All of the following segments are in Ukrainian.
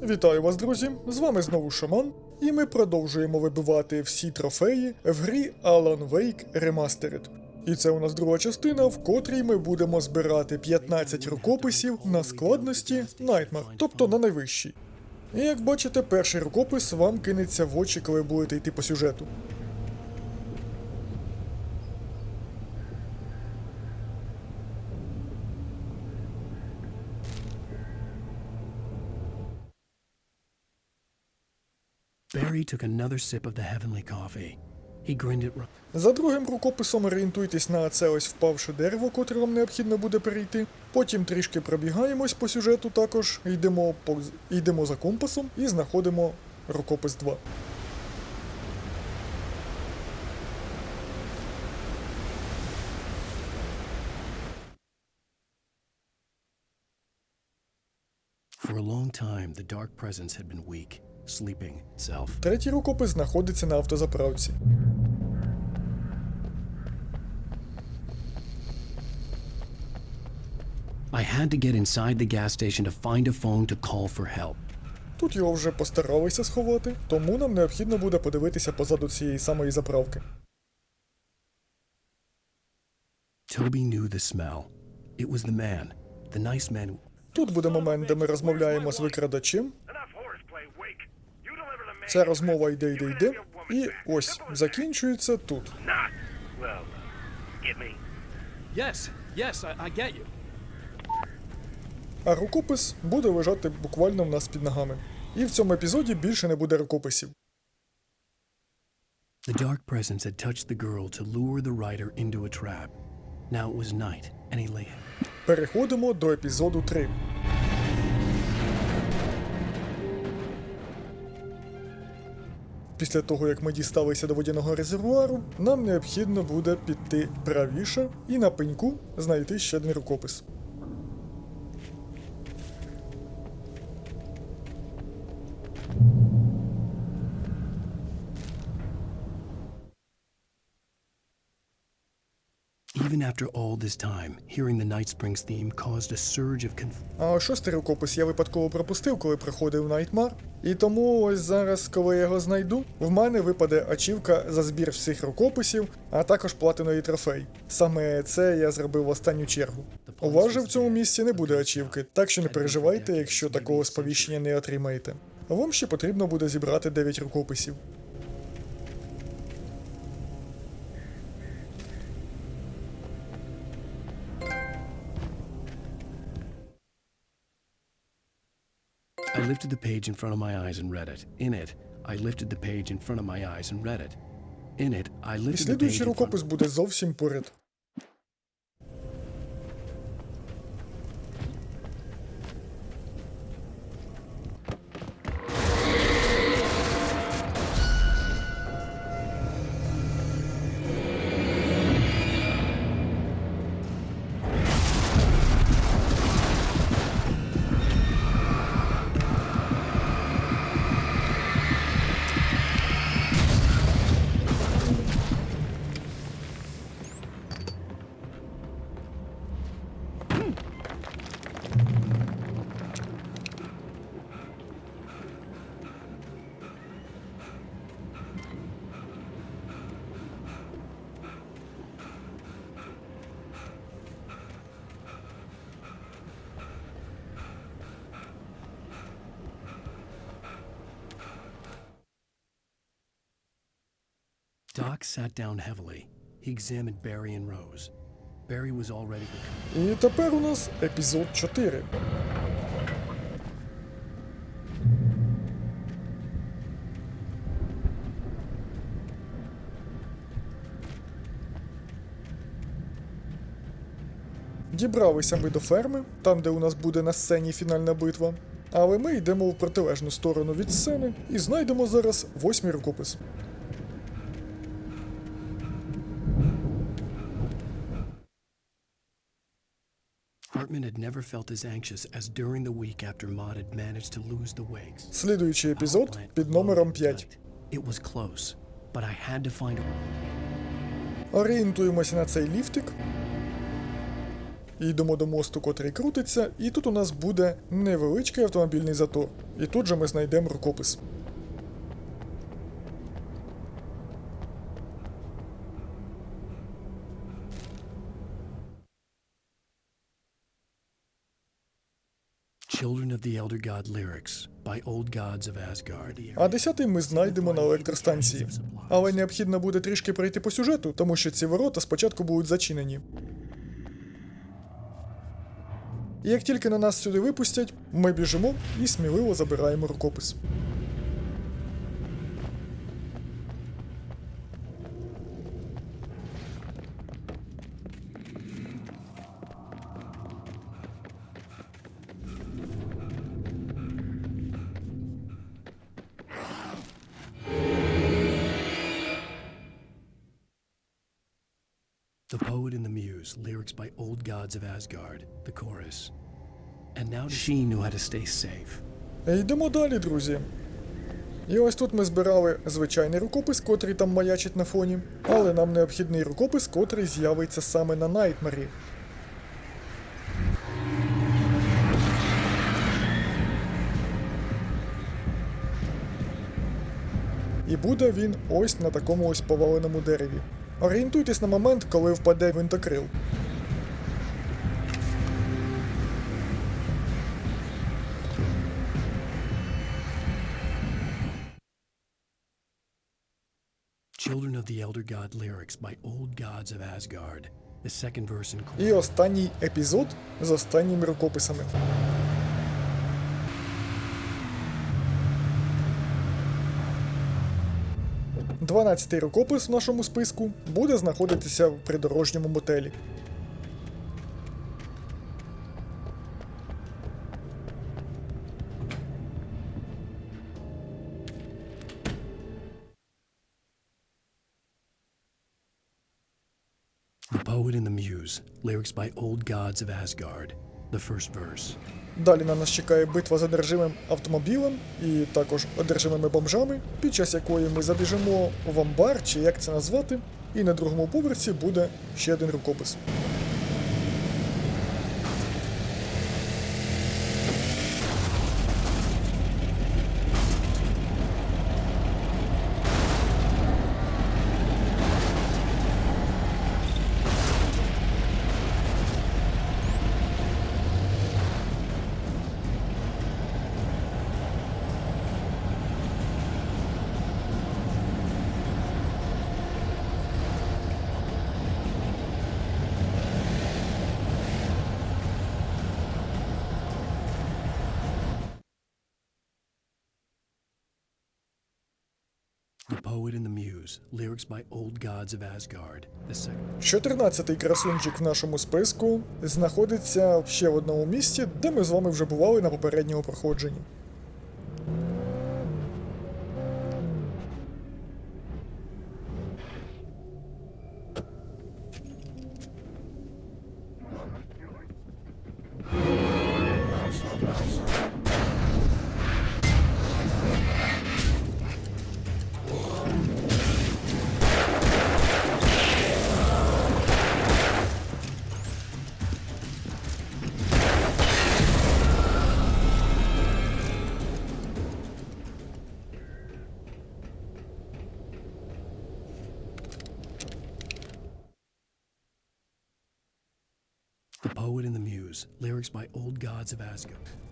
Вітаю вас, друзі! З вами знову Шаман, і ми продовжуємо вибивати всі трофеї в грі Alan Wake Remastered. І це у нас друга частина, в котрій ми будемо збирати 15 рукописів на складності Nightmare, тобто на найвищій. І як бачите, перший рукопис вам кинеться в очі, коли будете йти по сюжету. За другим рукописом орієнтуйтесь на це ось впавше дерево, котре вам необхідно буде перейти. Потім трішки пробігаємось по сюжету також, йдемо, по, йдемо за компасом і знаходимо рукопис 2. For a long time, the dark presence had been weak, sleeping itself. Третій рукопис знаходиться на автозаправці. I had to get inside the gas station to find a phone to call for help. Тут його вже постаралися сховати, тому нам необхідно буде подивитися позаду цієї самої заправки. Toby knew the smell. It was the man, the nice man. Тут буде момент, де ми розмовляємо з викрадачем. Ця розмова йде, йде, йде. І ось закінчується тут. А рукопис буде лежати буквально в нас під ногами. І в цьому епізоді більше не буде рукописів. The dark presence had touched the girl to lure the rider into a trap. Now it was night, and he lay. Переходимо до епізоду 3. Після того, як ми дісталися до водяного резервуару, нам необхідно буде піти правіше і на пеньку знайти ще один рукопис. Even after all this time, hearing the Night Springs theme caused a surge of conf- А шостий рукопис я випадково пропустив, коли проходив Nightmare. І тому ось зараз, коли я його знайду, в мене випаде ачівка за збір всіх рукописів, а також платиновий трофей. Саме це я зробив в останню чергу. У в цьому місці не буде ачівки, так що не переживайте, якщо такого сповіщення не отримаєте. Вам ще потрібно буде зібрати 9 рукописів. I lifted the page in front of my eyes and read it. In it, I lifted the page in front of my eyes and read it. In it, I І lifted the page слідуючий in front рукопис буде зовсім поряд. Doc sat down heavily. He examined Barry and Rose. Barry was already І тепер у нас епізод 4. Дібралися ми до ферми, там де у нас буде на сцені фінальна битва. Але ми йдемо в протилежну сторону від сцени і знайдемо зараз восьмий рукопис. Hartman had never felt as anxious as during the week after Maud had managed to lose the wigs. Слідуючий епізод під номером 5. It was close, but I had to find a Орієнтуємося на цей ліфтик йдемо до мосту, котрий крутиться, і тут у нас буде невеличкий автомобільний затор. І тут же ми знайдемо рукопис. Children of the Elder God lyrics by Old Gods of Asgard. А десятий ми знайдемо на електростанції. Але необхідно буде трішки пройти по сюжету, тому що ці ворота спочатку будуть зачинені. І як тільки на нас сюди випустять, ми біжимо і сміливо забираємо рукопис. The Poet and the Muse, lyrics by Old Gods of Asgard, the chorus. And now she knew how to stay safe. Е, Йдемо далі, друзі. І ось тут ми збирали звичайний рукопис, котрий там маячить на фоні, але нам необхідний рукопис, котрий з'явиться саме на Найтмері. І буде він ось на такому ось поваленому дереві. Орієнтуйтесь на момент, коли впаде винтокрил. Children of the Elder God lyrics by Old Gods of Asgard, the second verse in. І останній епізод з останніми рукописами. Дванадцятий рукопис в нашому списку буде знаходитися в придорожньому мотелі. The Poet and the Muse, lyrics by Old Gods of Asgard, the first verse. Далі на нас чекає битва з одержимим автомобілем і також одержимими бомжами, під час якої ми забіжимо в амбар, чи як це назвати, і на другому поверсі буде ще один рукопис. Poet and the Muse, lyrics by Old Gods of Asgard. 14-й красунчик в нашому списку знаходиться ще в одному місці, де ми з вами вже бували на попередньому проходженні.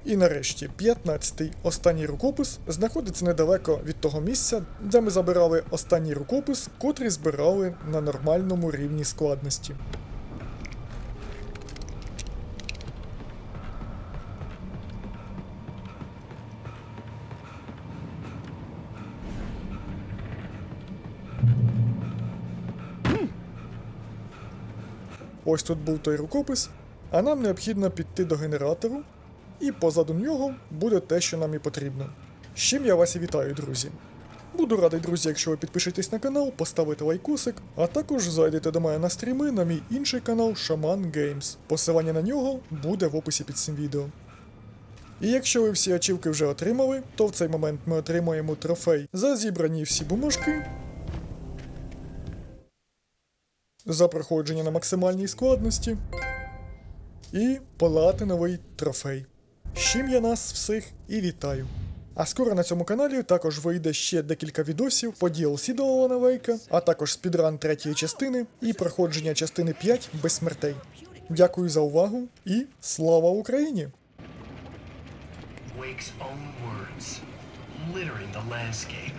І нарешті 15-й останній рукопис знаходиться недалеко від того місця, де ми забирали останній рукопис, котрий збирали на нормальному рівні складності. Ось тут був той рукопис, а нам необхідно піти до генератору, і позаду нього буде те, що нам і потрібно. З чим я вас і вітаю, друзі. Буду радий, друзі, якщо ви підпишетесь на канал, поставите лайкосик, а також зайдете до мене на стріми на мій інший канал Shaman Games. Посилання на нього буде в описі під цим відео. І якщо ви всі ачівки вже отримали, то в цей момент ми отримаємо трофей за зібрані всі бумажки, за проходження на максимальній складності, і платиновий трофей. З чим я нас всіх і вітаю. А скоро на цьому каналі також вийде ще декілька відосів по DLC до Алана Вейка, а також спідран третьої частини і проходження частини 5 без смертей. Дякую за увагу і слава Україні! Wake's own words, littering the landscape.